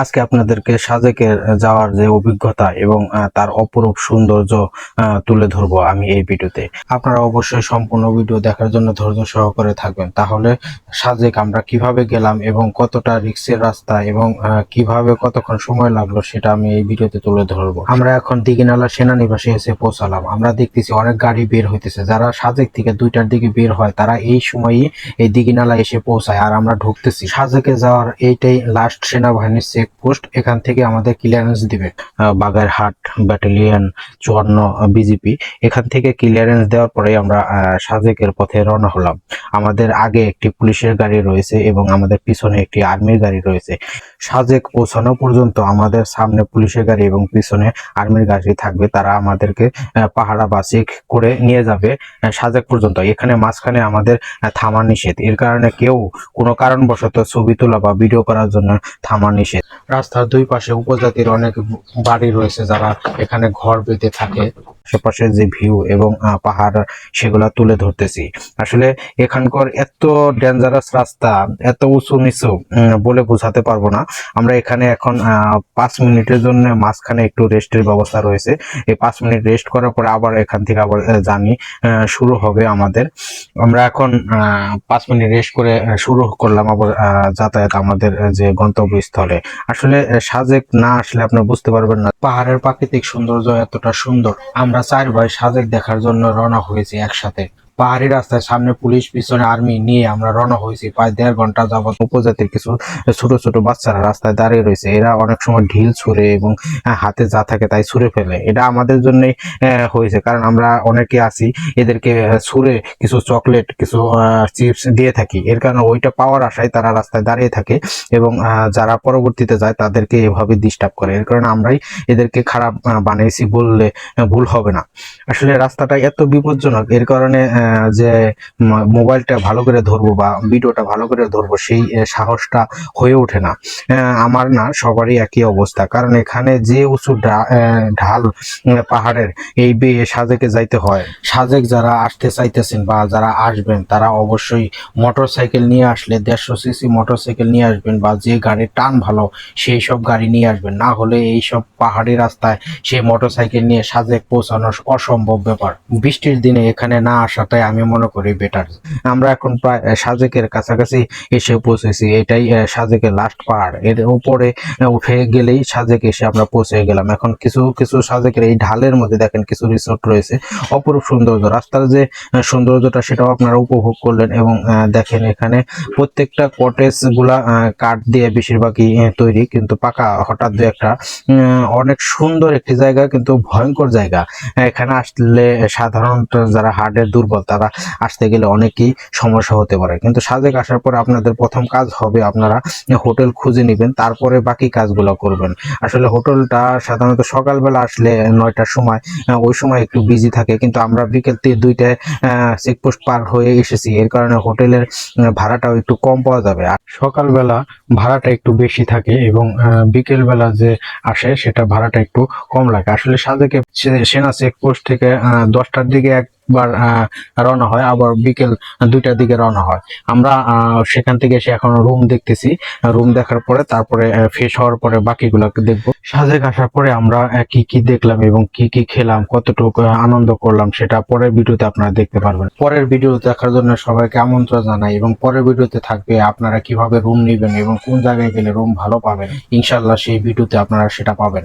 আজকে আপনাদেরকে সাজেকের যাওয়ার যে অভিজ্ঞতা এবং তার অপরূপ সৌন্দর্য তুলে ধরবো আমি এই ভিডিওতে। আপনারা অবশ্যই সম্পূর্ণ ভিডিও দেখার জন্য ধৈর্য সহকারে থাকবেন। তাহলে সাজেক আমরা কীভাবে গেলাম এবং কতটা রিক্সের রাস্তা এবং কীভাবে কতক্ষণ সময় লাগল সেটা আমি এই ভিডিওতে তুলে ধরবো। আমরা এখন দিঘিনালা সেনানিবাসে এসে পৌঁছালাম। আমরা দেখতেছি অনেক গাড়ি বের হইতেছে। যারা সাজেক থেকে দুইটার দিকে বের হয়, তারা এই সময়ই এই দিঘিনালা এসে পৌঁছায় আর আমরা ঢুকতেছি। সাজেকে যাওয়ার এইটাই লাস্ট সেনাবাহিনীর পোস্ট এখান থেকে আমাদের ক্লিয়ারেন্স দিবে। বাগেরহাট ব্যাটালিয়ন চুয়ান্ন বিজিপি এখান থেকে ক্লিয়ারেন্স দেওয়ার পরে আমরা সাজেকের পথে রওনা হলাম। আমাদের আগে একটি পুলিশের গাড়ি রয়েছে এবং আমাদের পিছনে একটি আর্মির গাড়ি রয়েছে। সাজেক পৌঁছানো পর্যন্ত আমাদের সামনে পুলিশের গাড়ি এবং পিছনে আর্মির গাড়ি থাকবে। তারা আমাদেরকে পাহারা বা করে নিয়ে যাবে সাজেক পর্যন্ত। এখানে মাঝখানে আমাদের থামা নিষেধ। এর কারণে কেউ কোনো কারণবশত ছবি তোলা বা ভিডিও করার জন্য থামা নিষেধ। রাস্তার দুই পাশে উপজাতির অনেক বাড়ি রয়েছে যারা এখানে ঘর বেঁধে থাকে। আশেপাশে যে ভিউ এবং পাহাড় সেগুলা তুলে ধরতেছি। আসলে এখানকার এত ডেঞ্জারাস রাস্তা, এত উঁচু নিচু বলে বোঝাতে পারব না। আমরা এখানে এখন পাঁচ মিনিটের জন্য মাঝখানে একটু রেস্টের ব্যবস্থা রয়েছে। এই পাঁচ মিনিট রেস্ট করার পরে আবার এখান থেকে আবার জার্নি শুরু হবে আমাদের। আমরা এখন পাঁচ মিনিট রেস্ট করে শুরু করলাম আবার যাতায়াত আমাদের যে গন্তব্যস্থলে। আসলে সাজেক না আসলে আপনি বুঝতে পারবেন না। পাহাড়ের প্রাকৃতিক সৌন্দর্য এতটা সুন্দর। আমরা চার ভাই সাজেক দেখার জন্য রওনা হয়েছি একসাথে। পাহাড়ি রাস্তায় সামনে পুলিশ, পিছনে আর্মি নিয়ে আমরা রওনা হয়েছি। প্রায় দেড় ঘণ্টা যাবত উপজাতির কিছু ছোট ছোট বাচ্চারা রাস্তায় দাঁড়িয়ে রয়েছে। এরা অনেক সময় ঢিল ছুঁড়ে এবং হাতে যা থাকে তাই ছুঁড়ে ফেলে। এটা আমাদের জন্যই হয়েছে। কারণ আমরা অনেকে আছি, এদেরকে ছুঁড়ে কিছু চকলেট, কিছু চিপস দিয়ে থাকি। এর কারণে ওইটা পাওয়ার আশায় তারা রাস্তায় দাঁড়িয়ে থাকে এবং যারা পরবর্তীতে যায় তাদেরকে এভাবে ডিস্টার্ব করে। এর কারণে আমরাই এদেরকে খারাপ বানিয়েছি বললে ভুল হবে না। আসলে রাস্তাটা এত বিপজ্জনক, এর কারণে যে মোবাইলটা ভালো করে ধরবো বা ভিডিওটা ভালো করে ধরবো, সেই সাহসটা হয়ে ওঠে না। আমার না সবারই একই অবস্থা। কারণ এখানে যে উঁচু ঢাল পাহাড়ের, এই সাজেকে যাইতে হয়। সাজেক যারা আসতে চাইতেছেন বা যারা আসবেন, তারা অবশ্যই মোটর সাইকেল নিয়ে আসলে দেড়শো সিসি মোটর সাইকেল নিয়ে আসবেন বা যে গাড়ির টান ভালো, সেই সব গাড়ি নিয়ে আসবেন। না হলে এই সব পাহাড়ি রাস্তায় সেই মোটর সাইকেল নিয়ে সাজেক পৌঁছানো অসম্ভব ব্যাপার। বৃষ্টির দিনে এখানে না আসাটাই আমি মনে করি বেটার আমরা এখন প্রায় সাজেকের কাছাকাছি এসে পৌঁছেছি, এটাই সাজেকের লাস্ট পাহাড়। এর উপরে উঠে গেলেই সাজেক এসে আমরা পৌঁছে গেলাম। এখন কিছু কিছু সাজেকের এই ঢালের মধ্যে দেখেন কিছু রিসোর্ট রয়েছে। অপরূপ সৌন্দর্য, রাস্তার যে সৌন্দর্যটা সেটাও আপনারা উপভোগ করলেন এবং দেখেন এখানে প্রত্যেকটা কটেজগুলা কাঠ দিয়ে বেশিরভাগই তৈরি, কিন্তু পাকা, হঠাৎ দু একটা অনেক সুন্দর একটি জায়গা, কিন্তু ভয়ঙ্কর জায়গা। এখানে আসলে সাধারণত যারা হার্টের দুর্বল তারা আসতে গেলে অনেকই সমস্যা হতে পারে। কিন্তু সাজেক আসার পরে আপনাদের প্রথম কাজ হবে আপনারা হোটেল খুঁজে নেবেন, তারপরে বাকি কাজগুলো করবেন। আসলে হোটেলটা সাধারণত সকালবেলা আসলে নয়টার সময় ওই সময় একটু বিজি থাকে। কিন্তু আমরা বিকেল থেকে দুইটায় চেকপোস্ট পার হয়ে এসেছি। এর কারণে হোটেলের ভাড়াটাও একটু কম পাওয়া যাবে। আর সকালবেলা ভাড়াটা একটু বেশি থাকে এবং বিকেল বেলা যে আসে সেটা ভাড়াটা একটু কম লাগে। আসলে সাজেকে সেনা চেকপোস্ট থেকে দশটার দিকে একবার আহ, রওনা হয় আবার বিকেল দুইটার দিকে রওনা হয়। আমরা সেখান থেকে এসে এখন রুম দেখতেছি। রুম দেখার পরে তারপরে ফ্রেশ হওয়ার পরে বাকিগুলোকে দেখব। সাজেক আসার পরে আমরা কি কি দেখলাম এবং কি কি খেলাম কতটুকু আনন্দ করলাম সেটা পরের ভিডিওতে আপনারা দেখতে পারবেন। পরের ভিডিও দেখার জন্য সবাইকে আমন্ত্রণ জানাই এবং পরের ভিডিওতে থাকবে আপনারা কীভাবে রুম নেবেন এবং কোন জায়গায় গেলে রুম ভালো পাবেন ইনশাল্লাহ সেই ভিডিওতে আপনারা সেটা পাবেন।